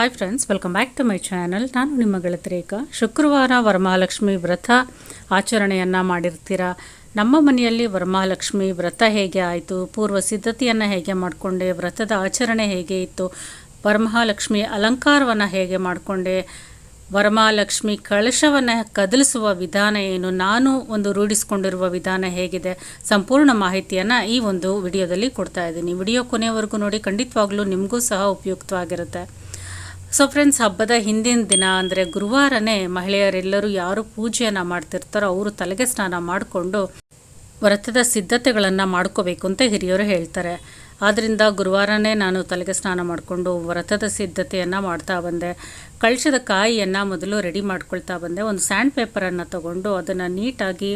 Hi friends welcome back to my channel ನಾನು ನಿಮ್ಮ ಗೆಳತಿರೇಖ ಶುಕ್ರವಾರ ವರಮಹಾಲಕ್ಷ್ಮಿ ವ್ರತ ಆಚರಣೆಯನ್ನು ಮಾಡಿರ್ತೀರಾ? ನಮ್ಮ ಮನೆಯಲ್ಲಿ ವರಮಹಾಲಕ್ಷ್ಮಿ ವ್ರತ ಹೇಗೆ ಆಯಿತು? ಪೂರ್ವ ಸಿದ್ಧತೆಯನ್ನು ಹೇಗೆ ಮಾಡಿಕೊಂಡೆ? ವ್ರತದ ಆಚರಣೆ ಹೇಗೆ ಇತ್ತು? ವರಮಹಾಲಕ್ಷ್ಮಿ ಅಲಂಕಾರವನ್ನು ಹೇಗೆ ಮಾಡಿಕೊಂಡೆ? ವರಮಹಾಲಕ್ಷ್ಮಿ ಕಳಶವನ್ನು ಕದಲಿಸುವ ವಿಧಾನ ಏನು? ನಾನು ಒಂದು ರೂಢಿಸಿಕೊಂಡಿರುವ ವಿಧಾನ ಹೇಗಿದೆ? ಸಂಪೂರ್ಣ ಮಾಹಿತಿಯನ್ನು ಈ ಒಂದು ವಿಡಿಯೋದಲ್ಲಿ ಕೊಡ್ತಾ ಇದ್ದೀನಿ. ವಿಡಿಯೋ ಕೊನೆಯವರೆಗೂ ನೋಡಿ, ಖಂಡಿತವಾಗ್ಲೂ ನಿಮಗೂ ಸಹ ಉಪಯುಕ್ತವಾಗಿರುತ್ತೆ. ಸೊ ಫ್ರೆಂಡ್ಸ್ ಹಬ್ಬದ ಹಿಂದಿನ ದಿನ ಅಂದರೆ ಗುರುವಾರನೇ ಮಹಿಳೆಯರೆಲ್ಲರೂ ಯಾರು ಪೂಜೆಯನ್ನು ಮಾಡ್ತಿರ್ತಾರೋ ಅವರು ತಲೆಗೆ ಸ್ನಾನ ಮಾಡಿಕೊಂಡು ವ್ರತದ ಸಿದ್ಧತೆಗಳನ್ನು ಮಾಡ್ಕೋಬೇಕು ಅಂತ ಹಿರಿಯರು ಹೇಳ್ತಾರೆ. ಆದ್ದರಿಂದ ಗುರುವಾರನೇ ನಾನು ತಲೆಗೆ ಸ್ನಾನ ಮಾಡಿಕೊಂಡು ವ್ರತದ ಸಿದ್ಧತೆಯನ್ನು ಮಾಡ್ತಾ ಬಂದೆ. ಕಳಶದ ಕಾಯಿಯನ್ನು ಮೊದಲು ರೆಡಿ ಮಾಡ್ಕೊಳ್ತಾ ಬಂದೆ. ಒಂದು ಸ್ಯಾಂಡ್ ಪೇಪರನ್ನು ತಗೊಂಡು ಅದನ್ನು ನೀಟಾಗಿ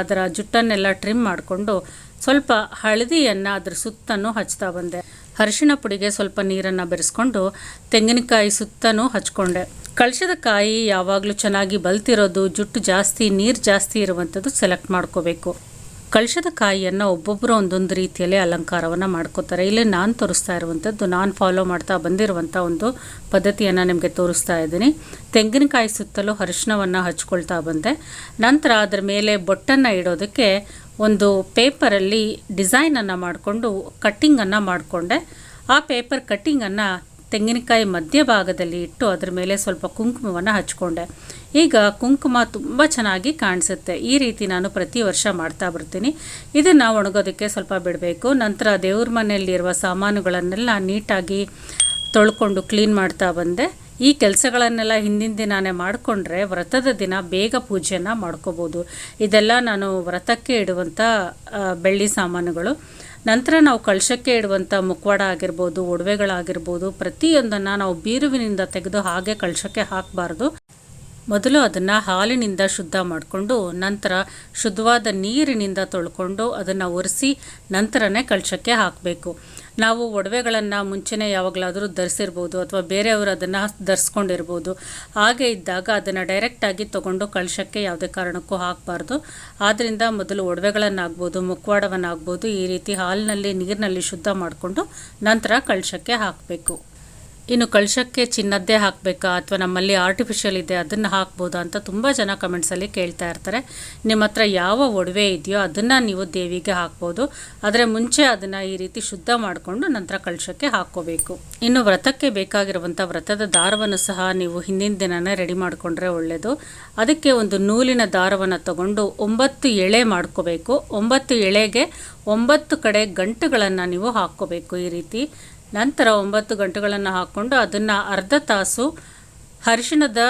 ಅದರ ಜುಟ್ಟನ್ನೆಲ್ಲ ಟ್ರಿಮ್ ಮಾಡಿಕೊಂಡು ಸ್ವಲ್ಪ ಹಳದಿಯನ್ನು ಅದರ ಸುತ್ತನ್ನು ಹಚ್ತಾ ಬಂದೆ. ಅರಿಶಿಣ ಪುಡಿಗೆ ಸ್ವಲ್ಪ ನೀರನ್ನು ಬೆರೆಸ್ಕೊಂಡು ತೆಂಗಿನಕಾಯಿ ಸುತ್ತನೂ ಹಚ್ಕೊಂಡೆ. ಕಳಶದ ಕಾಯಿ ಯಾವಾಗಲೂ ಚೆನ್ನಾಗಿ ಬಲ್ತಿರೋದು, ಜುಟ್ಟು ಜಾಸ್ತಿ, ನೀರು ಜಾಸ್ತಿ ಇರುವಂಥದ್ದು ಸೆಲೆಕ್ಟ್ ಮಾಡ್ಕೋಬೇಕು. ಕಳಶದ ಕಾಯಿಯನ್ನು ಒಬ್ಬೊಬ್ಬರು ಒಂದೊಂದು ರೀತಿಯಲ್ಲಿ ಅಲಂಕಾರವನ್ನು ಮಾಡ್ಕೋತಾರೆ. ಇಲ್ಲಿ ನಾನು ತೋರಿಸ್ತಾ ಇರುವಂಥದ್ದು ನಾನು ಫಾಲೋ ಮಾಡ್ತಾ ಬಂದಿರುವಂಥ ಒಂದು ಪದ್ಧತಿಯನ್ನು ನಿಮಗೆ ತೋರಿಸ್ತಾ ಇದ್ದೀನಿ. ತೆಂಗಿನಕಾಯಿ ಸುತ್ತಲೂ ಅರಿಶಿಣವನ್ನು ಹಚ್ಕೊಳ್ತಾ ಬಂದೆ. ನಂತರ ಅದರ ಮೇಲೆ ಬೊಟ್ಟನ್ನು ಇಡೋದಕ್ಕೆ ಒಂದು ಪೇಪರಲ್ಲಿ ಡಿಸೈನನ್ನು ಮಾಡಿಕೊಂಡು ಕಟ್ಟಿಂಗನ್ನು ಮಾಡಿಕೊಂಡೆ. ಆ ಪೇಪರ್ ಕಟ್ಟಿಂಗನ್ನು ತೆಂಗಿನಕಾಯಿ ಮಧ್ಯಭಾಗದಲ್ಲಿ ಇಟ್ಟು ಅದರ ಮೇಲೆ ಸ್ವಲ್ಪ ಕುಂಕುಮವನ್ನು ಹಚ್ಕೊಂಡೆ. ಈಗ ಕುಂಕುಮ ತುಂಬ ಚೆನ್ನಾಗಿ ಕಾಣಿಸುತ್ತೆ. ಈ ರೀತಿ ನಾನು ಪ್ರತಿ ವರ್ಷ ಮಾಡ್ತಾ ಬರ್ತೀನಿ. ಇದನ್ನು ಒಣಗೋದಕ್ಕೆ ಸ್ವಲ್ಪ ಬಿಡಬೇಕು. ನಂತರ ದೇವ್ರ ಮನೆಯಲ್ಲಿರುವ ಸಾಮಾನುಗಳನ್ನೆಲ್ಲ ನೀಟಾಗಿ ತೊಳ್ಕೊಂಡು ಕ್ಲೀನ್ ಮಾಡ್ತಾ ಬಂದೆ. ಈ ಕೆಲಸಗಳನ್ನೆಲ್ಲ ಹಿಂದಿನ ದಿನಾನೇ ಮಾಡಿಕೊಂಡ್ರೆ ವ್ರತದ ದಿನ ಬೇಗ ಪೂಜೆಯನ್ನು ಮಾಡ್ಕೋಬೋದು. ಇದೆಲ್ಲ ನಾನು ವ್ರತಕ್ಕೆ ಇಡುವಂಥ ಬೆಳ್ಳಿ ಸಾಮಾನುಗಳು. ನಂತರ ನಾವು ಕಳಶಕ್ಕೆ ಇಡುವಂಥ ಮುಖವಾಡ ಆಗಿರ್ಬೋದು, ಒಡವೆಗಳಾಗಿರ್ಬೋದು, ಪ್ರತಿಯೊಂದನ್ನು ನಾವು ಬೀರುವಿನಿಂದ ತೆಗೆದು ಹಾಗೆ ಕಳಶಕ್ಕೆ ಹಾಕಬಾರ್ದು. ಮೊದಲು ಅದನ್ನು ಹಾಲಿನಿಂದ ಶುದ್ಧ ಮಾಡಿಕೊಂಡು, ನಂತರ ಶುದ್ಧವಾದ ನೀರಿನಿಂದ ತೊಳ್ಕೊಂಡು ಅದನ್ನು ಒರೆಸಿ ನಂತರನೇ ಕಳಶಕ್ಕೆ ಹಾಕಬೇಕು. ನಾವು ಒಡವೆಗಳನ್ನು ಮುಂಚೆನೇ ಯಾವಾಗಲಾದರೂ ಧರಿಸಿರ್ಬೋದು ಅಥವಾ ಬೇರೆಯವರು ಅದನ್ನು ಧರಿಸ್ಕೊಂಡಿರ್ಬೋದು. ಹಾಗೆ ಇದ್ದಾಗ ಅದನ್ನು ಡೈರೆಕ್ಟಾಗಿ ತೊಗೊಂಡು ಕಳಶಕ್ಕೆ ಯಾವುದೇ ಕಾರಣಕ್ಕೂ ಹಾಕಬಾರ್ದು. ಆದ್ದರಿಂದ ಮೊದಲು ಒಡವೆಗಳನ್ನಾಗ್ಬೋದು, ಮುಖವಾಡವನ್ನಾಗ್ಬೋದು ಈ ರೀತಿ ಹಾಲಿನಲ್ಲಿ, ನೀರಿನಲ್ಲಿ ಶುದ್ಧ ಮಾಡಿಕೊಂಡು ನಂತರ ಕಳಶಕ್ಕೆ ಹಾಕಬೇಕು. ಇನ್ನು ಕಳಶಕ್ಕೆ ಚಿನ್ನದ್ದೇ ಹಾಕಬೇಕಾ ಅಥವಾ ನಮ್ಮಲ್ಲಿ ಆರ್ಟಿಫಿಷಿಯಲ್ ಇದೆ ಅದನ್ನು ಹಾಕ್ಬೋದಾ ಅಂತ ತುಂಬ ಜನ ಕಮೆಂಟ್ಸಲ್ಲಿ ಕೇಳ್ತಾ ಇರ್ತಾರೆ. ನಿಮ್ಮ ಹತ್ರ ಯಾವ ಒಡವೆ ಇದೆಯೋ ಅದನ್ನು ನೀವು ದೇವಿಗೆ ಹಾಕ್ಬೋದು. ಆದರೆ ಮುಂಚೆ ಅದನ್ನು ಈ ರೀತಿ ಶುದ್ಧ ಮಾಡಿಕೊಂಡು ನಂತರ ಕಳಶಕ್ಕೆ ಹಾಕ್ಕೋಬೇಕು. ಇನ್ನು ವ್ರತಕ್ಕೆ ಬೇಕಾಗಿರುವಂಥ ವ್ರತದ ದಾರವನ್ನು ಸಹ ನೀವು ಹಿಂದಿನ ದಿನನೇ ರೆಡಿ ಮಾಡಿಕೊಂಡ್ರೆ ಒಳ್ಳೆಯದು ಅದಕ್ಕೆ ಒಂದು ನೂಲಿನ ದಾರವನ್ನು ತಗೊಂಡು ಒಂಬತ್ತು ಎಳೆ ಮಾಡ್ಕೋಬೇಕು. ಒಂಬತ್ತು ಎಳೆಗೆ ಒಂಬತ್ತು ಕಡೆ ಗಂಟುಗಳನ್ನು ನೀವು ಹಾಕ್ಕೋಬೇಕು ಈ ರೀತಿ. ನಂತರ ಒಂಬತ್ತು ಗಂಟೆಗಳನ್ನು ಹಾಕ್ಕೊಂಡು ಅದನ್ನು ಅರ್ಧ ತಾಸು ಅರಿಶಿಣದ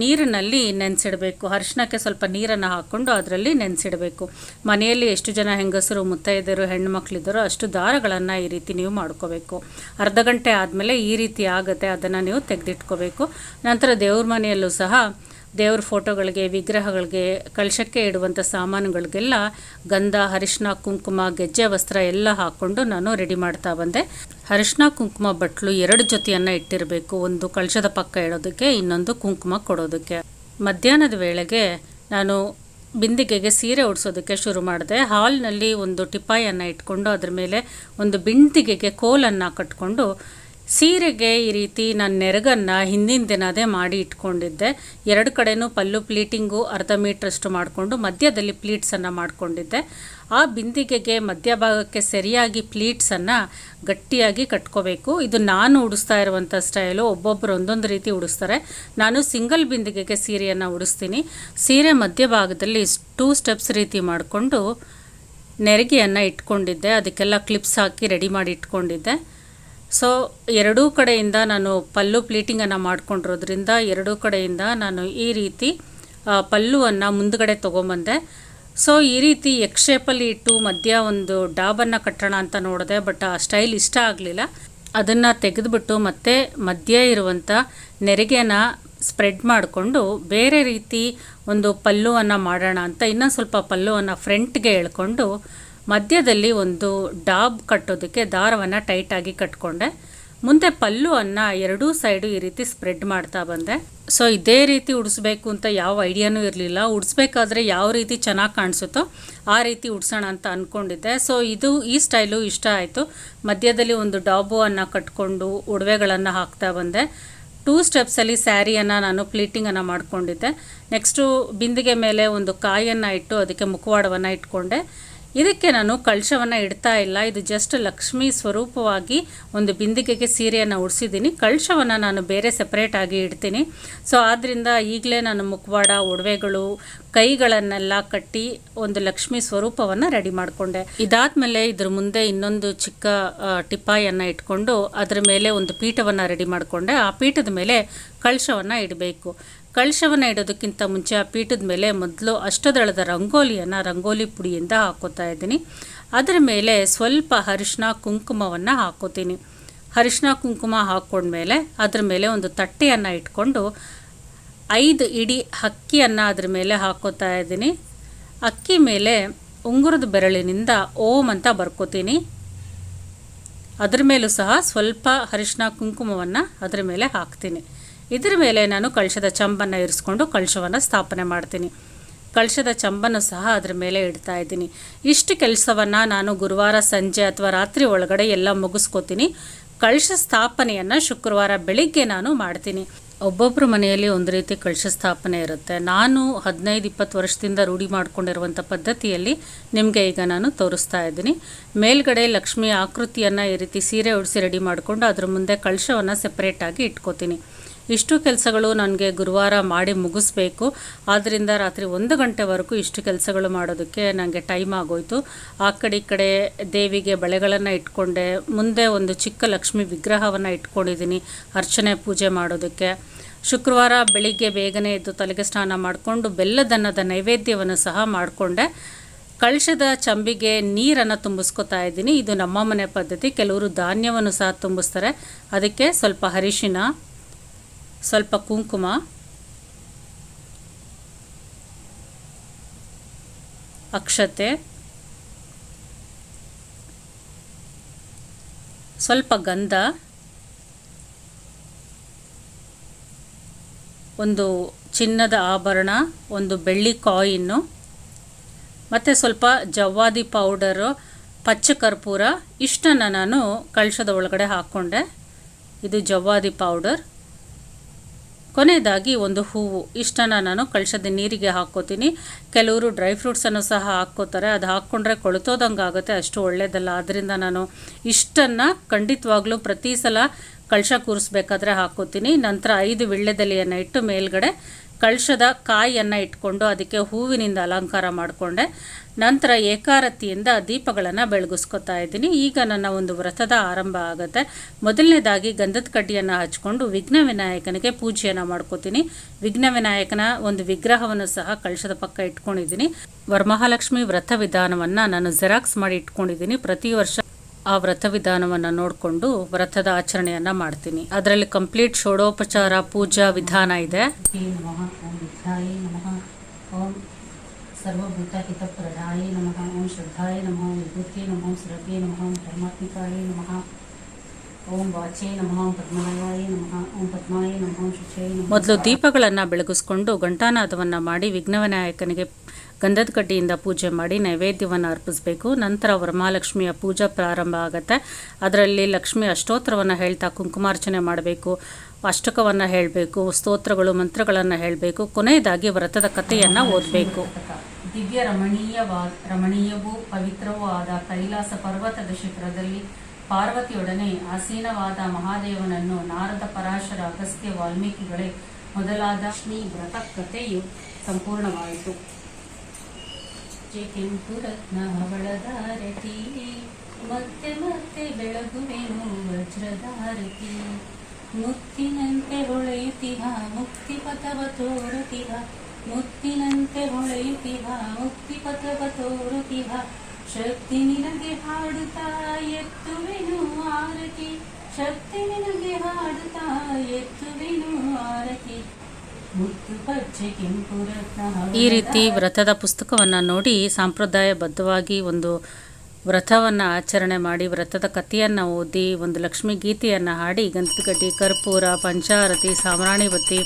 ನೀರಿನಲ್ಲಿ ನೆನೆಸಿಡಬೇಕು. ಅರಿಶಿಣಕ್ಕೆ ಸ್ವಲ್ಪ ನೀರನ್ನು ಹಾಕ್ಕೊಂಡು ಅದರಲ್ಲಿ ನೆನೆಸಿಡಬೇಕು. ಮನೆಯಲ್ಲಿ ಎಷ್ಟು ಜನ ಹೆಂಗಸರು, ಮುತ್ತೈದೆಯರು ಹೆಣ್ಣು ಮಕ್ಕಳಿದ್ದಾರೋ ಅಷ್ಟು ದಾರಗಳನ್ನು ಈ ರೀತಿ ನೀವು ಮಾಡ್ಕೋಬೇಕು. ಅರ್ಧ ಗಂಟೆ ಆದಮೇಲೆ ಈ ರೀತಿ ಆಗುತ್ತೆ, ಅದನ್ನು ನೀವು ತೆಗೆದಿಟ್ಕೋಬೇಕು. ನಂತರ ದೇವ್ರ ಮನೆಯಲ್ಲೂ ಸಹ ದೇವ್ರ ಫೋಟೋಗಳಿಗೆ, ವಿಗ್ರಹಗಳಿಗೆ ಕಳಶಕ್ಕೆ ಇಡುವಂಥ ಸಾಮಾನುಗಳಿಗೆಲ್ಲ ಗಂಧ ಅರಿಶಿನ ಕುಂಕುಮ, ಗೆಜ್ಜೆ, ವಸ್ತ್ರ ಎಲ್ಲ ಹಾಕ್ಕೊಂಡು ನಾನು ರೆಡಿ ಮಾಡ್ತಾ ಬಂದೆ. ಅರಿಶಿನ ಕುಂಕುಮ ಬಟ್ಲು ಎರಡು ಜೊತೆಯನ್ನು ಇಟ್ಟಿರಬೇಕು. ಒಂದು ಕಳಶದ ಪಕ್ಕ ಇಡೋದಕ್ಕೆ, ಇನ್ನೊಂದು ಕುಂಕುಮ ಕೊಡೋದಕ್ಕೆ. ಮಧ್ಯಾಹ್ನದ ವೇಳೆಗೆ ನಾನು ಬಿಂದಿಗೆಗೆ ಸೀರೆ ಉಡಿಸೋದಕ್ಕೆ ಶುರು ಮಾಡಿದೆ. ಹಾಲ್ನಲ್ಲಿ ಒಂದು ಟಿಪಾಯನ್ನು ಇಟ್ಕೊಂಡು ಅದರ ಮೇಲೆ ಒಂದು ಬಿಂದಿಗೆಗೆ ಕೋಲನ್ನು ಕಟ್ಕೊಂಡು ಸೀರೆಗೆ ಈ ರೀತಿ ನಾನು ನೆರಗನ್ನು ಹಿಂದಿನ ದಿನದೇ ಮಾಡಿ ಇಟ್ಕೊಂಡಿದ್ದೆ. ಎರಡು ಕಡೆನೂ ಪಲ್ಲು ಪ್ಲೀಟಿಂಗು ಅರ್ಧ ಮೀಟ್ರಷ್ಟು ಮಾಡಿಕೊಂಡು ಮಧ್ಯದಲ್ಲಿ ಪ್ಲೀಟ್ಸನ್ನು ಮಾಡಿಕೊಂಡಿದ್ದೆ. ಆ ಬಿಂದಿಗೆಗೆ ಮಧ್ಯಭಾಗಕ್ಕೆ ಸರಿಯಾಗಿ ಪ್ಲೀಟ್ಸನ್ನು ಗಟ್ಟಿಯಾಗಿ ಕಟ್ಕೋಬೇಕು. ಇದು ನಾನು ಉಡಿಸ್ತಾ ಇರುವಂಥ ಸ್ಟೈಲು ಒಬ್ಬೊಬ್ಬರು ಒಂದೊಂದು ರೀತಿ ಉಡಿಸ್ತಾರೆ. ನಾನು ಸಿಂಗಲ್ ಬಿಂದಿಗೆಗೆ ಸೀರೆಯನ್ನು ಉಡಿಸ್ತೀನಿ. ಸೀರೆ ಮಧ್ಯಭಾಗದಲ್ಲಿ ಟೂ ಸ್ಟೆಪ್ಸ್ ರೀತಿ ಮಾಡಿಕೊಂಡು ನೆರಿಗೆಯನ್ನು ಇಟ್ಕೊಂಡಿದ್ದೆ. ಅದಕ್ಕೆಲ್ಲ ಕ್ಲಿಪ್ಸ್ ಹಾಕಿ ರೆಡಿ ಮಾಡಿ ಇಟ್ಕೊಂಡಿದ್ದೆ. ಸೊ ಎರಡೂ ಕಡೆಯಿಂದ ನಾನು ಪಲ್ಲು ಪ್ಲೀಟಿಂಗನ್ನು ಮಾಡಿಕೊಂಡಿರೋದ್ರಿಂದ ಎರಡೂ ಕಡೆಯಿಂದ ನಾನು ಈ ರೀತಿ ಪಲ್ಲುವನ್ನು ಮುಂದಗಡೆ ತೊಗೊಂಬಂದೆ. ಸೊ ಈ ರೀತಿ ಎಕ್ ಶೇಪಲ್ಲಿ ಇಟ್ಟು ಮಧ್ಯ ಒಂದು ಡಾಬನ್ನು ಕಟ್ಟೋಣ ಅಂತ ನೋಡಿದೆ, ಬಟ್ ಆ ಸ್ಟೈಲ್ ಇಷ್ಟ ಆಗಲಿಲ್ಲ. ಅದನ್ನು ತೆಗೆದುಬಿಟ್ಟು ಮತ್ತೆ ಮಧ್ಯ ಇರುವಂಥ ನೆರಿಗೆನ ಸ್ಪ್ರೆಡ್ ಮಾಡಿಕೊಂಡು ಬೇರೆ ರೀತಿ ಒಂದು ಪಲ್ಲುವನ್ನು ಮಾಡೋಣ ಅಂತ ಇನ್ನೊಂದು ಸ್ವಲ್ಪ ಪಲ್ಲುವನ್ನು ಫ್ರಂಟ್ಗೆ ಎಳ್ಕೊಂಡು ಮಧ್ಯದಲ್ಲಿ ಒಂದು ಡಾಬ್ ಕಟ್ಟೋದಕ್ಕೆ ದಾರವನ್ನು ಟೈಟಾಗಿ ಕಟ್ಕೊಂಡೆ. ಮುಂದೆ ಪಲ್ಲುವನ್ನು ಎರಡೂ ಸೈಡು ಈ ರೀತಿ ಸ್ಪ್ರೆಡ್ ಮಾಡ್ತಾ ಬಂದೆ. ಸೊ ಇದೇ ರೀತಿ ಉಡಿಸ್ಬೇಕು ಅಂತ ಯಾವ ಐಡಿಯಾನೂ ಇರಲಿಲ್ಲ. ಉಡಿಸ್ಬೇಕಾದ್ರೆ ಯಾವ ರೀತಿ ಚೆನ್ನಾಗಿ ಕಾಣಿಸುತ್ತೋ ಆ ರೀತಿ ಉಡ್ಸೋಣ ಅಂತ ಅಂದ್ಕೊಂಡಿದ್ದೆ ಸೊ ಇದು ಈ ಸ್ಟೈಲು ಇಷ್ಟ ಆಯಿತು. ಮಧ್ಯದಲ್ಲಿ ಒಂದು ಡಾಬುವನ್ನು ಕಟ್ಕೊಂಡು ಒಡವೆಗಳನ್ನು ಹಾಕ್ತಾ ಬಂದೆ. ಟೂ ಸ್ಟೆಪ್ಸಲ್ಲಿ ಸ್ಯಾರಿಯನ್ನು ನಾನು ಪ್ಲೀಟಿಂಗನ್ನು ಮಾಡಿಕೊಂಡಿದ್ದೆ. ನೆಕ್ಸ್ಟು ಬಿಂದಿಗೆ ಮೇಲೆ ಒಂದು ಕಾಯನ್ನು ಇಟ್ಟು ಅದಕ್ಕೆ ಮುಖವಾಡವನ್ನು ಇಟ್ಕೊಂಡೆ. ಇದಕ್ಕೆ ನಾನು ಕಳಶವನ್ನು ಇಡ್ತಾ ಇಲ್ಲ. ಇದು ಜಸ್ಟ್ ಲಕ್ಷ್ಮಿ ಸ್ವರೂಪವಾಗಿ ಒಂದು ಬಿಂದಿಗೆಗೆ ಸೀರೆಯನ್ನು ಉಡಿಸಿದ್ದೀನಿ. ಕಳಶವನ್ನು ನಾನು ಬೇರೆ ಸೆಪ್ರೇಟಾಗಿ ಇಡ್ತೀನಿ. ಸೊ ಆದ್ದರಿಂದ ಈಗಲೇ ನಾನು ಮುಖವಾಡ, ಒಡವೆಗಳು, ಕೈಗಳನ್ನೆಲ್ಲ ಕಟ್ಟಿ ಒಂದು ಲಕ್ಷ್ಮಿ ಸ್ವರೂಪವನ್ನು ರೆಡಿ ಮಾಡಿಕೊಂಡೆ. ಇದಾದಮೇಲೆ ಇದ್ರ ಮುಂದೆ ಇನ್ನೊಂದು ಚಿಕ್ಕ ಟಿಪಾಯನ್ನು ಇಟ್ಕೊಂಡು ಅದರ ಮೇಲೆ ಒಂದು ಪೀಠವನ್ನು ರೆಡಿ ಮಾಡಿಕೊಂಡೆ. ಆ ಪೀಠದ ಮೇಲೆ ಕಳಶವನ್ನು ಇಡಬೇಕು. ಕಳಶವನ್ನು ಇಡೋದಕ್ಕಿಂತ ಮುಂಚೆ ಆ ಪೀಠದ ಮೇಲೆ ಮೊದಲು ಅಷ್ಟದಳದ ರಂಗೋಲಿಯನ್ನು ರಂಗೋಲಿ ಪುಡಿಯಿಂದ ಹಾಕೋತಾ ಇದ್ದೀನಿ. ಅದರ ಮೇಲೆ ಸ್ವಲ್ಪ ಅರಿಶಿನ ಕುಂಕುಮವನ್ನು ಹಾಕೋತೀನಿ. ಅರಿಶಿನ ಕುಂಕುಮ ಹಾಕ್ಕೊಂಡ್ಮೇಲೆ ಅದ್ರ ಮೇಲೆ ಒಂದು ತಟ್ಟೆಯನ್ನು ಇಟ್ಕೊಂಡು ಐದು ಇಡಿ ಅಕ್ಕಿಯನ್ನು ಅದ್ರ ಮೇಲೆ ಹಾಕೋತಾ ಇದ್ದೀನಿ. ಅಕ್ಕಿ ಮೇಲೆ ಉಂಗುರದ ಬೆರಳಿನಿಂದ ಓಂ ಅಂತ ಬರ್ಕೋತೀನಿ. ಅದ್ರ ಮೇಲೂ ಸಹ ಸ್ವಲ್ಪ ಅರಿಶಿನ ಕುಂಕುಮವನ್ನು ಅದರ ಮೇಲೆ ಹಾಕ್ತೀನಿ. ಇದ್ರ ಮೇಲೆ ನಾನು ಕಳಶದ ಚಂಬನ್ನು ಇರಿಸ್ಕೊಂಡು ಕಳಶವನ್ನು ಸ್ಥಾಪನೆ ಮಾಡ್ತೀನಿ. ಕಳಶದ ಚಂಬನ್ನು ಸಹ ಅದರ ಮೇಲೆ ಇಡ್ತಾ ಇದ್ದೀನಿ. ಇಷ್ಟು ಕೆಲಸವನ್ನು ನಾನು ಗುರುವಾರ, ಸಂಜೆ ಅಥವಾ ರಾತ್ರಿ ಒಳಗಡೆ ಎಲ್ಲ ಮುಗಿಸ್ಕೋತೀನಿ. ಕಳಶ ಸ್ಥಾಪನೆಯನ್ನು ಶುಕ್ರವಾರ ಬೆಳಿಗ್ಗೆ ನಾನು ಮಾಡ್ತೀನಿ. ಒಬ್ಬೊಬ್ಬರ ಮನೆಯಲ್ಲಿ ಒಂದು ರೀತಿ ಕಳಶ ಸ್ಥಾಪನೆ ಇರುತ್ತೆ. ನಾನು ಹದಿನೈದು, ಇಪ್ಪತ್ತು ವರ್ಷದಿಂದ ರೂಢಿ ಮಾಡಿಕೊಂಡಿರುವಂಥ ಪದ್ಧತಿಯಲ್ಲಿ ನಿಮಗೆ ಈಗ ನಾನು ತೋರಿಸ್ತಾ ಇದ್ದೀನಿ. ಮೇಲ್ಗಡೆ ಲಕ್ಷ್ಮಿ ಆಕೃತಿಯನ್ನು ಈ ರೀತಿ ಸೀರೆ ಉಡಿಸಿ ರೆಡಿ ಮಾಡಿಕೊಂಡು ಅದ್ರ ಮುಂದೆ ಕಳಶವನ್ನು ಸೆಪ್ರೇಟಾಗಿ ಇಟ್ಕೋತೀನಿ. ಇಷ್ಟು ಕೆಲಸಗಳು ನನಗೆ ಗುರುವಾರ ಮಾಡಿ ಮುಗಿಸ್ಬೇಕು. ಆದ್ದರಿಂದ ರಾತ್ರಿ ಒಂದು ಗಂಟೆವರೆಗೂ ಇಷ್ಟು ಕೆಲಸಗಳು ಮಾಡೋದಕ್ಕೆ ನನಗೆ ಟೈಮ್ ಆಗೋಯ್ತು. ಆ ಕಡೆ ಈ ಕಡೆ ದೇವಿಗೆ ಬಳೆಗಳನ್ನು ಇಟ್ಕೊಂಡೆ. ಮುಂದೆ ಒಂದು ಚಿಕ್ಕ ಲಕ್ಷ್ಮಿ ವಿಗ್ರಹವನ್ನು ಇಟ್ಕೊಂಡಿದ್ದೀನಿ ಅರ್ಚನೆ ಪೂಜೆ ಮಾಡೋದಕ್ಕೆ. ಶುಕ್ರವಾರ ಬೆಳಿಗ್ಗೆ ಬೇಗನೆ ಎದ್ದು ತಲೆಗೆ ಸ್ನಾನ ಮಾಡಿಕೊಂಡು ಬೆಲ್ಲದನ್ನದ ನೈವೇದ್ಯವನ್ನು ಸಹ ಮಾಡಿಕೊಂಡೆ. ಕಳಶದ ಚಂಬಿಗೆ ನೀರನ್ನು ತುಂಬಿಸ್ಕೊತಾ ಇದ್ದೀನಿ. ಇದು ನಮ್ಮ ಮನೆ ಪದ್ಧತಿ. ಕೆಲವರು ಧಾನ್ಯವನ್ನು ಸಹ ತುಂಬಿಸ್ತಾರೆ. ಅದಕ್ಕೆ ಸ್ವಲ್ಪ ಅರಿಶಿನ ಸ್ವಲ್ಪ ಕುಂಕುಮ. ಅಕ್ಷತೆ. ಸ್ವಲ್ಪ ಗಂಧ. ಒಂದು ಚಿನ್ನದ ಆಭರಣ, ಒಂದು ಬೆಳ್ಳಿ ಕಾಯಿನ್ನು. ಮತ್ತು ಸ್ವಲ್ಪ ಜವ್ವಾದಿ ಪೌಡರು, ಪಚ್ಚ ಕರ್ಪೂರ. ಇಷ್ಟನ್ನು ನಾನು ಕಳಶದ ಒಳಗಡೆ ಹಾಕ್ಕೊಂಡೆ. ಇದು ಜವ್ವಾದಿ ಪೌಡರ್. ಕೊನೆಯದಾಗಿ ಒಂದು ಹೂವು. ಇಷ್ಟನ್ನು ನಾನು ಕಳಶದ ನೀರಿಗೆ ಹಾಕ್ಕೋತೀನಿ. ಕೆಲವರು ಡ್ರೈ ಫ್ರೂಟ್ಸನ್ನು ಸಹ ಹಾಕ್ಕೋತಾರೆ. ಅದು ಹಾಕ್ಕೊಂಡ್ರೆ ಕೊಳ್ತೋದಂಗೆ ಆಗುತ್ತೆ. ಅಷ್ಟು ಒಳ್ಳೆಯದಲ್ಲ ಆದ್ದರಿಂದ ನಾನು ಇಷ್ಟನ್ನು ಖಂಡಿತವಾಗ್ಲೂ ಪ್ರತಿ ಸಲ ಕಳಶ ಕೂರಿಸ್ಬೇಕಾದ್ರೆ ಹಾಕ್ಕೋತೀನಿ. ನಂತರ ಐದು ವಿಳ್ಳೆದೆಲೆಯನ್ನು ಇಟ್ಟು ಮೇಲ್ಗಡೆ ಕಳಶದ ಕಾಯಿಯನ್ನು ಇಟ್ಕೊಂಡು ಅದಕ್ಕೆ ಹೂವಿನಿಂದ ಅಲಂಕಾರ ಮಾಡಿಕೊಂಡೆ. ನಂತರ ಏಕಾರತಿಯಿಂದ ದೀಪಗಳನ್ನು ಬೆಳಗಿಸ್ಕೊತಾ ಇದ್ದೀನಿ. ಈಗ ನನ್ನ ಒಂದು ವ್ರತದ ಆರಂಭ ಆಗುತ್ತೆ. ಮೊದಲನೇದಾಗಿ ಗಂಧದ ಕಡ್ಡಿಯನ್ನು ಹಚ್ಕೊಂಡು ವಿಘ್ನ ವಿನಾಯಕನಿಗೆ ಪೂಜೆಯನ್ನು ಮಾಡ್ಕೋತೀನಿ. ವಿಘ್ನ ವಿನಾಯಕನ ಒಂದು ವಿಗ್ರಹವನ್ನು ಸಹ ಕಳಶದ ಪಕ್ಕ ಇಟ್ಕೊಂಡಿದ್ದೀನಿ. ವರಮಹಾಲಕ್ಷ್ಮಿ ವ್ರತ ವಿಧಾನವನ್ನು ನಾನು ಜೆರಾಕ್ಸ್ ಮಾಡಿ ಇಟ್ಕೊಂಡಿದ್ದೀನಿ. ಪ್ರತಿ ವರ್ಷ ಆ ವ್ರತ ವಿಧಾನವನ್ನು ನೋಡಿಕೊಂಡು ವ್ರತದ ಆಚರಣೆಯನ್ನು ಮಾಡ್ತೀನಿ ಅದರಲ್ಲಿ ಕಂಪ್ಲೀಟ್ ಷೋಡೋಪಚಾರ ಪೂಜಾ ವಿಧಾನ ಇದೆ ನಮಃ ಓಂ ನಮಃ ಓಂ ಸರ್ವಭೂತ ಹಿತಪ್ರದಾಯ ನಮಃ ಓಂ ಶ್ರದ್ಧಾಯ ನಮಃ ಓಂ ವಿಭೂತಿಯೇ ನಮಃ ಓಂ ಶ್ರದ್ಧೆ ನಮಃ ಓಂ ಧರ್ಮಾತ್ಮಿಕಾಯ ನಮಃ ಓಂ ವಾಚೇ ನಮಃ ಓಂ ಪದ್ಮನಾಯಾಯ ನಮಃ ಓಂ ಪದ್ಮಾಯ ನಮಃ ಓಂ ಶುಚೇ ನಮಃ ಮೊದಲು ದೀಪಗಳನ್ನು ಬೆಳಗಿಸ್ಕೊಂಡು ಘಂಟಾನಾದವನ್ನು ಮಾಡಿ ವಿಘ್ನವಿನಾಯಕನಿಗೆ ಗಂಧದ ಕಡ್ಡಿಯಿಂದ ಪೂಜೆ ಮಾಡಿ ನೈವೇದ್ಯವನ್ನು ಅರ್ಪಿಸಬೇಕು. ನಂತರ ವರಮಹಾಲಕ್ಷ್ಮಿಯ ಪೂಜಾ ಪ್ರಾರಂಭ ಆಗುತ್ತೆ. ಅದರಲ್ಲಿ ಲಕ್ಷ್ಮಿ ಅಷ್ಟೋತ್ತರವನ್ನು ಹೇಳ್ತಾ ಕುಂಕುಮಾರ್ಚನೆ ಮಾಡಬೇಕು, ಅಷ್ಟಕವನ್ನು ಹೇಳಬೇಕು, ಸ್ತೋತ್ರಗಳು, ಮಂತ್ರಗಳನ್ನು ಹೇಳಬೇಕು. ಕೊನೆಯದಾಗಿ ವ್ರತದ ಕಥೆಯನ್ನು ಓದಬೇಕು. ದಿವ್ಯ ರಮಣೀಯವಾ ರಮಣೀಯವೂ ಪವಿತ್ರವೂ ಆದ ಕೈಲಾಸ ಪರ್ವತದ ಶಿಖರದಲ್ಲಿ ಪಾರ್ವತಿಯೊಡನೆ ಆಸೀನವಾದ ಮಹಾದೇವನನ್ನು ನಾರದ ಪರಾಶರ ಅಗಸ್ತ್ಯ ವಾಲ್ಮೀಕಿಗಳೇ ಮೊದಲಾದ ಶ್ರೀ ವ್ರತ ಕಥೆಯು ಸಂಪೂರ್ಣವಾಯಿತು. ಕೆಂಪು ರತ್ನ ಹವಳದಾರತಿ ಮತ್ತೆ ಮತ್ತೆ ಬೆಳಗುವೆನು ವಜ್ರಧಾರತಿ ಮುತ್ತಿನಂತೆ ಹೊಳೆಯುತ್ತಿಹ, ಮುಕ್ತಿ ಪಥವ ತೋರುತ್ತಿಹ. ಮುತ್ತಿನಂತೆ ಹೊಳೆಯುತ್ತಿಹ, ಮುಕ್ತಿ ಪಥವ ತೋರುತ್ತಿಹ. ಶಕ್ತಿ ನಿನಗೆ ಹಾಡುತ್ತಾ ಎತ್ತುವೆನು ಆರತಿ. ಶಕ್ತಿ ನಿನಗೆ ಹಾಡುತ್ತಾ ಎತ್ತುವೆನು ಆರತಿ. ಈ ರೀತಿ ವ್ರತದ ಪುಸ್ತಕವನ್ನು ನೋಡಿ ಸಾಂಪ್ರದಾಯಬದ್ಧವಾಗಿ ಒಂದು ವ್ರತವನ್ನು ಆಚರಣೆ ಮಾಡಿ ವ್ರತದ ಕಥೆಯನ್ನು ಓದಿ ಒಂದು ಲಕ್ಷ್ಮಿ ಗೀತೆಯನ್ನು ಹಾಡಿ ಗಂಧಗಡ್ಡಿ, ಕರ್ಪೂರ, ಪಂಚಾರತಿ ಸಾಮ್ರಾಣಿ ಬತ್ತಿ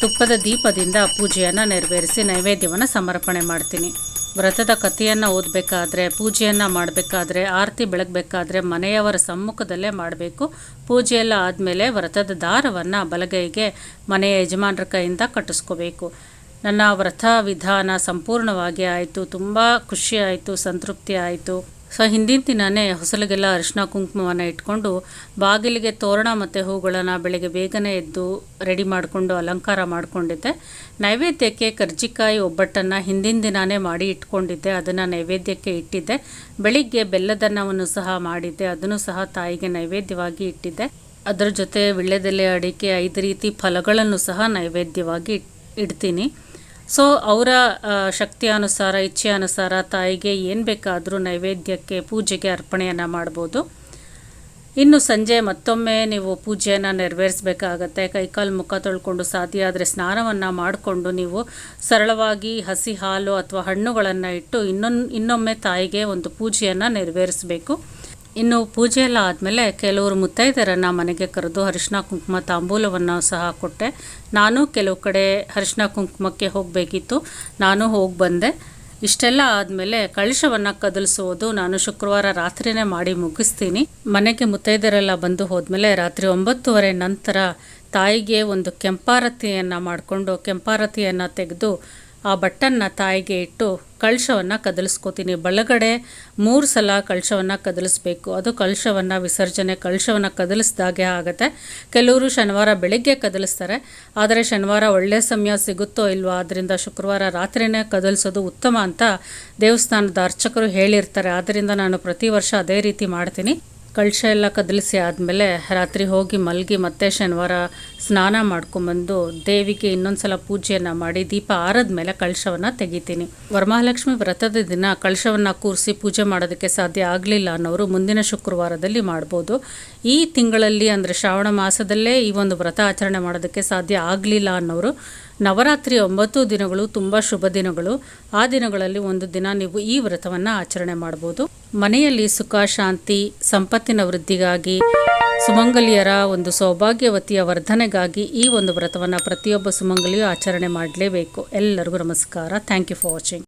ತುಪ್ಪದ ದೀಪದಿಂದ ಪೂಜೆಯನ್ನು ನೆರವೇರಿಸಿ ನೈವೇದ್ಯವನ್ನು ಸಮರ್ಪಣೆ ಮಾಡ್ತೀನಿ. ವ್ರತದ ಕಥೆಯನ್ನು ಓದಬೇಕಾದ್ರೆ, ಪೂಜೆಯನ್ನು ಮಾಡಬೇಕಾದ್ರೆ, ಆರತಿ ಬೆಳಗಬೇಕಾದ್ರೆ ಮನೆಯವರ ಸಮ್ಮುಖದಲ್ಲೇ ಮಾಡಬೇಕು. ಪೂಜೆಯೆಲ್ಲ ಆದಮೇಲೆ ವ್ರತದ ದಾರವನ್ನು ಬಲಗೈಗೆ ಮನೆಯ ಯಜಮಾನರ ಕೈಯಿಂದ ಕಟ್ಟಿಸ್ಕೋಬೇಕು. ನನ್ನ ವ್ರತ ವಿಧಾನ ಸಂಪೂರ್ಣವಾಗಿ ಆಯಿತು, ತುಂಬ ಖುಷಿ ಆಯಿತು, ಸಂತೃಪ್ತಿ ಆಯಿತು. ಸೊ ಹಿಂದಿನ ದಿನವೇ ಹೊಸಲಿಗೆಲ್ಲ ಅರಿಶಿನ ಕುಂಕುಮವನ್ನು ಇಟ್ಕೊಂಡು ಬಾಗಿಲಿಗೆ ತೋರಣ ಮತ್ತು ಹೂಗಳನ್ನು ಬೆಳಗ್ಗೆ ಬೇಗನೆ ಎದ್ದು ರೆಡಿ ಮಾಡಿಕೊಂಡು ಅಲಂಕಾರ ಮಾಡಿಕೊಂಡಿದ್ದೆ. ನೈವೇದ್ಯಕ್ಕೆ ಕರ್ಜಿಕಾಯಿ ಒಬ್ಬಟ್ಟನ್ನು ಹಿಂದಿನ ದಿನವೇ ಮಾಡಿ ಇಟ್ಕೊಂಡಿದ್ದೆ. ಅದನ್ನು ನೈವೇದ್ಯಕ್ಕೆ ಇಟ್ಟಿದ್ದೆ. ಬೆಳಿಗ್ಗೆ ಬೆಲ್ಲದನ್ನವನ್ನು ಸಹ ಮಾಡಿದ್ದೆ. ಅದನ್ನು ಸಹ ತಾಯಿಗೆ ನೈವೇದ್ಯವಾಗಿ ಇಟ್ಟಿದ್ದೆ. ಅದರ ಜೊತೆ ವಿಳ್ಯದೆಲೆ ಅಡಿಕೆ ಐದು ರೀತಿ ಫಲಗಳನ್ನು ಸಹ ನೈವೇದ್ಯವಾಗಿ ಇಡ್ತೀನಿ. ಸೊ ಅವರ ಶಕ್ತಿ ಅನುಸಾರ, ಇಚ್ಛೆ ಅನುಸಾರ ತಾಯಿಗೆ ಏನು ಬೇಕಾದರೂ ನೈವೇದ್ಯಕ್ಕೆ ಪೂಜೆಗೆ ಅರ್ಪಣೆಯನ್ನು ಮಾಡ್ಬೋದು. ಇನ್ನು ಸಂಜೆ ಮತ್ತೊಮ್ಮೆ ನೀವು ಪೂಜೆಯನ್ನು ನೆರವೇರಿಸಬೇಕಾಗತ್ತೆ. ಕೈಕಾಲು ಮುಖ ತೊಳ್ಕೊಂಡು ಸಾಧ್ಯ ಆದರೆ ಸ್ನಾನವನ್ನು ಮಾಡಿಕೊಂಡು ನೀವು ಸರಳವಾಗಿ ಹಸಿ ಹಾಲು ಅಥವಾ ಹಣ್ಣುಗಳನ್ನು ಇಟ್ಟು ಇನ್ನೊಂದು, ಇನ್ನೊಮ್ಮೆ ತಾಯಿಗೆ ಒಂದು ಪೂಜೆಯನ್ನು ನೆರವೇರಿಸಬೇಕು. ಇನ್ನು ಪೂಜೆ ಎಲ್ಲ ಆದಮೇಲೆ ಕೆಲವರು ಮುತ್ತೈದೆಯರನ್ನು ಮನೆಗೆ ಕರೆದು ಅರಿಶಿನ ಕುಂಕುಮ ತಾಂಬೂಲವನ್ನು ಸಹ ಕೊಟ್ಟೆ. ನಾನು ಕೆಲವು ಕಡೆ ಅರಿಶಿನ ಕುಂಕುಮಕ್ಕೆ ಹೋಗಬೇಕಿತ್ತು. ನಾನು ಹೋಗಿ ಬಂದೆ. ಇಷ್ಟೆಲ್ಲ ಆದಮೇಲೆ ಕಳಶವನ್ನು ಕದಲಿಸುವುದು ನಾನು ಶುಕ್ರವಾರ ರಾತ್ರಿನೇ ಮಾಡಿ ಮುಗಿಸ್ತೀನಿ. ಮನೆಗೆ ಮುತ್ತೈದೆಯರೆಲ್ಲ ಬಂದು ಹೋದ್ಮೇಲೆ ರಾತ್ರಿ ಒಂಬತ್ತುವರೆ ನಂತರ ತಾಯಿಗೆ ಒಂದು ಕೆಂಪಾರತಿಯನ್ನು ಮಾಡಿಕೊಂಡು ಕೆಂಪಾರತಿಯನ್ನು ತೆಗೆದು ಆ ಬಟ್ಟನ್ನ ತಾಯಿಗೆ ಇಟ್ಟು ಕಳಶವನ್ನು ಕದಲಿಸ್ಕೋತೀನಿ. ಬಲಗಡೆ ಮೂರು ಸಲ ಕಳಶವನ್ನು ಕದಲಿಸ್ಬೇಕು. ಅದು ಕಳಶವನ್ನು ವಿಸರ್ಜನೆ, ಕಳಶವನ್ನು ಕದಲಿಸ್ದಾಗೆ ಆಗುತ್ತೆ. ಕೆಲವರು ಶನಿವಾರ ಬೆಳಿಗ್ಗೆ ಕದಲಿಸ್ತಾರೆ. ಆದರೆ ಶನಿವಾರ ಒಳ್ಳೆಯ ಸಮಯ ಸಿಗುತ್ತೋ ಇಲ್ವೋ ಆದ್ದರಿಂದ ಶುಕ್ರವಾರ ರಾತ್ರಿನೇ ಕದಲಿಸೋದು ಉತ್ತಮ ಅಂತ ದೇವಸ್ಥಾನದ ಅರ್ಚಕರು ಹೇಳಿರ್ತಾರೆ. ಆದ್ದರಿಂದ ನಾನು ಪ್ರತಿ ವರ್ಷ ಅದೇ ರೀತಿ ಮಾಡ್ತೀನಿ. ಕಳಶ ಎಲ್ಲ ಕದಲಿಸಿ ಆದಮೇಲೆ ರಾತ್ರಿ ಹೋಗಿ ಮಲಗಿ ಮತ್ತೆ ಶನಿವಾರ ಸ್ನಾನ ಮಾಡ್ಕೊಂಬಂದು ದೇವಿಗೆ ಇನ್ನೊಂದ್ಸಲ ಪೂಜೆಯನ್ನು ಮಾಡಿ ದೀಪ ಆರದ ಮೇಲೆ ಕಳಶವನ್ನು ತೆಗಿತೀನಿ. ವರಮಹಾಲಕ್ಷ್ಮಿ ವ್ರತದ ದಿನ ಕಳಶವನ್ನು ಕೂರಿಸಿ ಪೂಜೆ ಮಾಡೋದಕ್ಕೆ ಸಾಧ್ಯ ಆಗಲಿಲ್ಲ ಅನ್ನೋರು ಮುಂದಿನ ಶುಕ್ರವಾರದಲ್ಲಿ ಮಾಡ್ಬೋದು. ಈ ತಿಂಗಳಲ್ಲಿ ಅಂದರೆ ಶ್ರಾವಣ ಮಾಸದಲ್ಲೇ ಈ ಒಂದು ವ್ರತ ಆಚರಣೆ ಮಾಡೋದಕ್ಕೆ ಸಾಧ್ಯ ಆಗಲಿಲ್ಲ ಅನ್ನೋರು ನವರಾತ್ರಿ ಒಂಬತ್ತು ದಿನಗಳು ತುಂಬ ಶುಭ ದಿನಗಳು. ಆ ದಿನಗಳಲ್ಲಿ ಒಂದು ದಿನ ನೀವು ಈ ವ್ರತವನ್ನು ಆಚರಣೆ ಮಾಡ್ಬೋದು ಮನೆಯಲ್ಲಿ ಸುಖ, ಶಾಂತಿ, ಸಂಪತ್ತಿನ ವೃದ್ಧಿಗಾಗಿ, ಸುಮಂಗಲಿಯರ ಒಂದು ಸೌಭಾಗ್ಯವತಿಯ ವರ್ಧನೆಗಾಗಿ ಈ ಒಂದು ವ್ರತವನ್ನು ಪ್ರತಿಯೊಬ್ಬ ಸುಮಂಗಲಿಯು ಆಚರಣೆ ಮಾಡಲೇಬೇಕು. ಎಲ್ಲರಿಗೂ ನಮಸ್ಕಾರ. Thank you for watching